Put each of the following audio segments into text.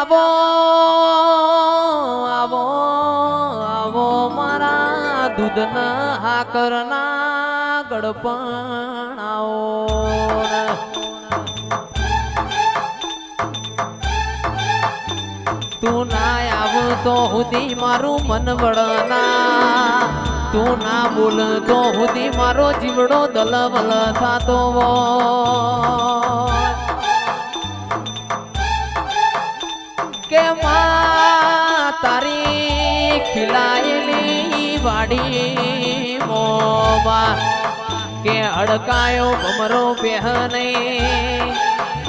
આવો આવો આવો મારા દૂધના આકરના ગડપણ આવો તું ના આવ તો હુદી મારું મન વળના. તું ના બોલ તો હુદી મારો જીવડો દલવલ થાતો હોય. કે માં તારી ખીલાયેલી વાડી મોમાં કે અડકાયો ભમરો પહેને?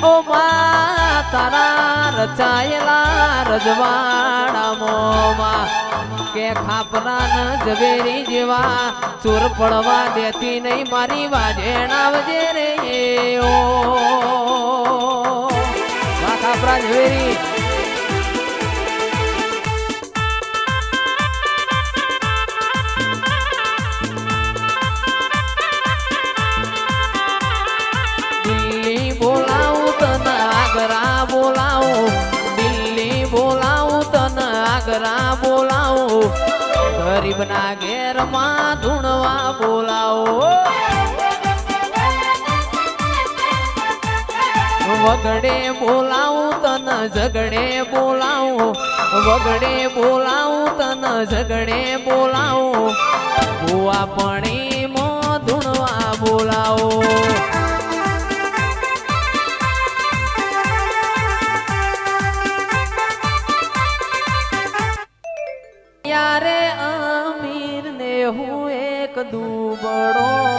ઓ માં તારા રચાયેલા રજવાડા મોમાં કે ખાપરા ન ઝવેરી જેવા ચોર પડવા દેતી નહીં મારી વાજેણ આવજે રે ઓ. ખાપરા ઝવેરી ગરીબના ઘેરમાં ધૂણવા બોલાવો. વગડે બોલાવું તન ઝગડે બોલાવું. વગડે બોલાવું તન ઝગડે બોલાવું. ભૂવા પણી મો ધૂણવા બોલાવો. દુબળો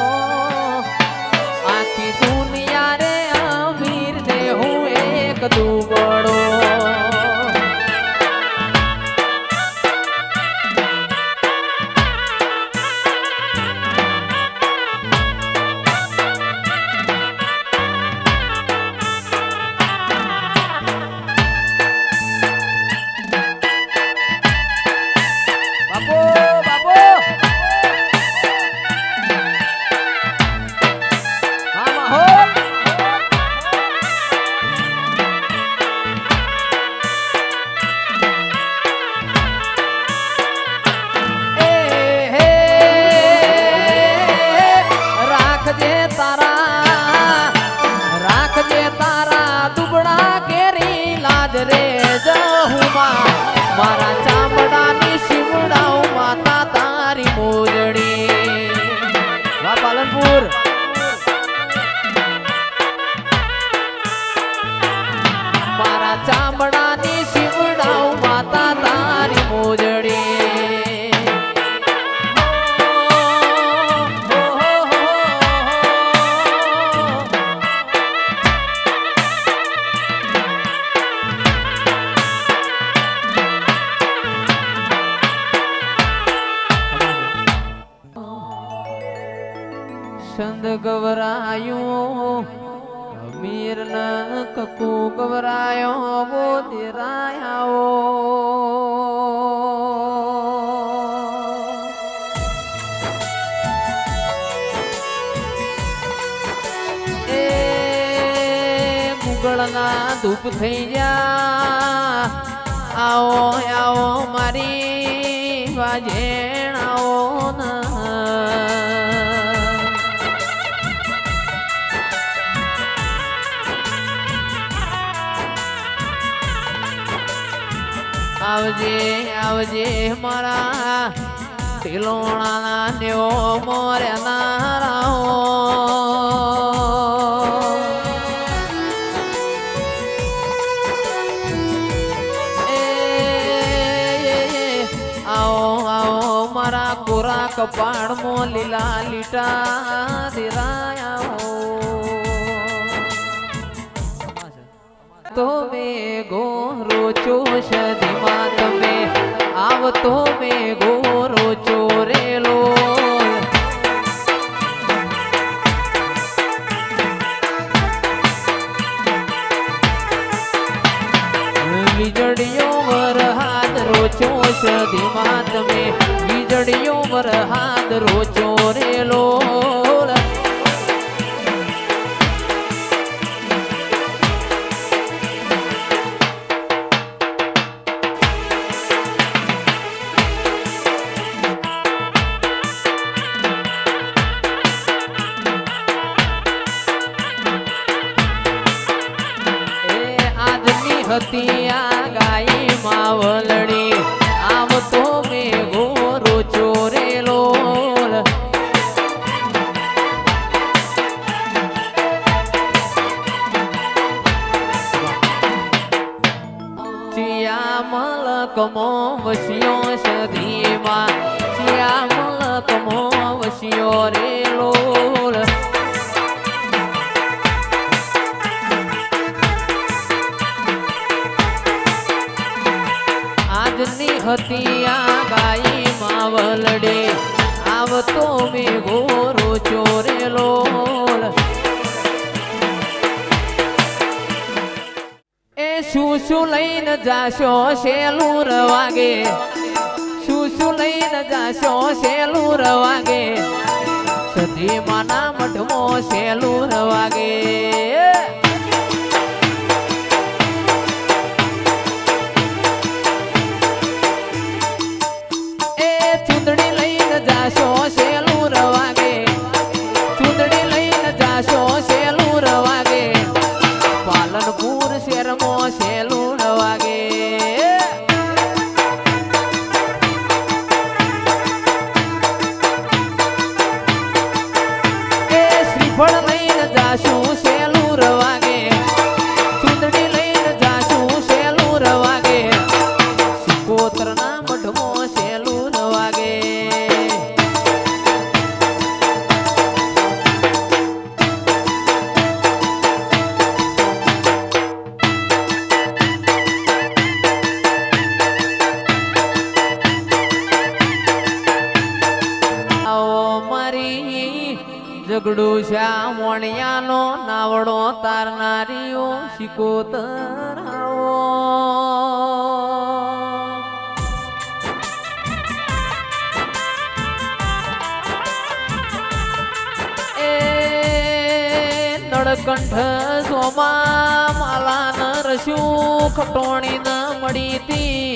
જહુમાં મારા અમીર ન કકુ ગવરાયો ગોદરાયો એ મુગળના ધૂપ થઈ જા આવો આવો મારી વાજેણ આવજે આવજે મારા ઢીલોણાના નેવો મોર્યા નારાઓ. આવો આવો મારા કોરા કપાળમાં લીલા લીટા દેરાયા તો મે ગોરો ચોષધીમાં તમે આવતો મે ગોરો ચોરેલો. વીજળીઓ વરહાદ રોચો સધીમાં તમે વીજળીઓ વરહાદ રોચો હતી આ ગાય માવલડી આવતો મેઘો રોચો રેલો શ્યામલ કમો વસ્યો સધીમાં શ્યામલ કમો વસ્યો રે હતી આ ગાઈ માવલડે, આવતો મેં ગોરો ચોરેલો એ શું શું લઈને જાશો શેલું રવાગે શું શું લઈને જાશો શેલું રવાગે. સધી માના મઢમો શેલું રવાગે. શિકોતર એ સોમા માલા ન રસ્યું ખટોણી ન મળી તી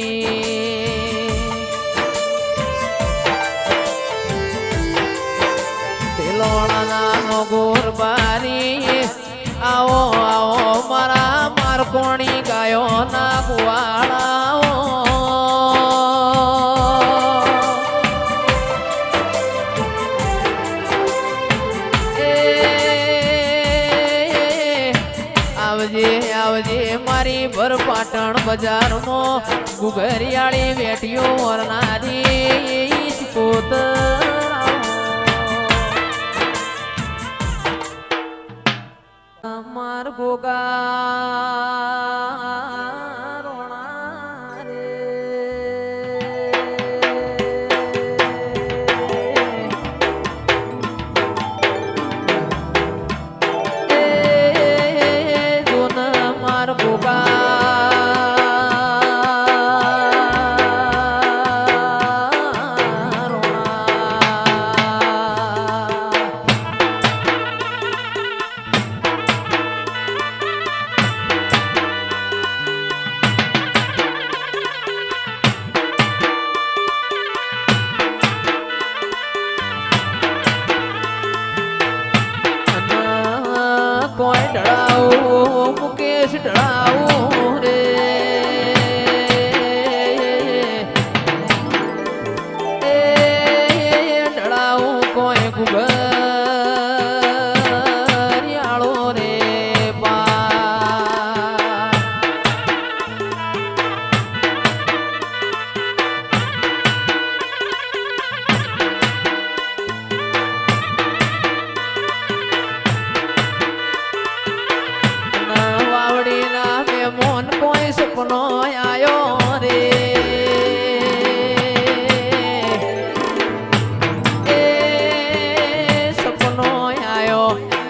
લોણા ગોર બારી આવો આવો મારકોણી ગાયો ના કુવાળાઓ આવજે આવજે મારી ભર પાટણ બજારમાં ગુગરિયાળી વેટીઓ વરનારી કોતર અમાર ગોગા મુકેશ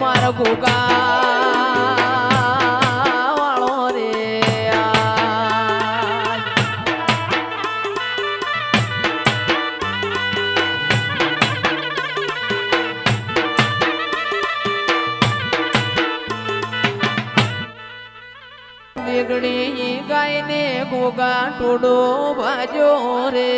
મારા ગોગા વાળો રે ગાયને ગોગા ટોડો ભાજો રે.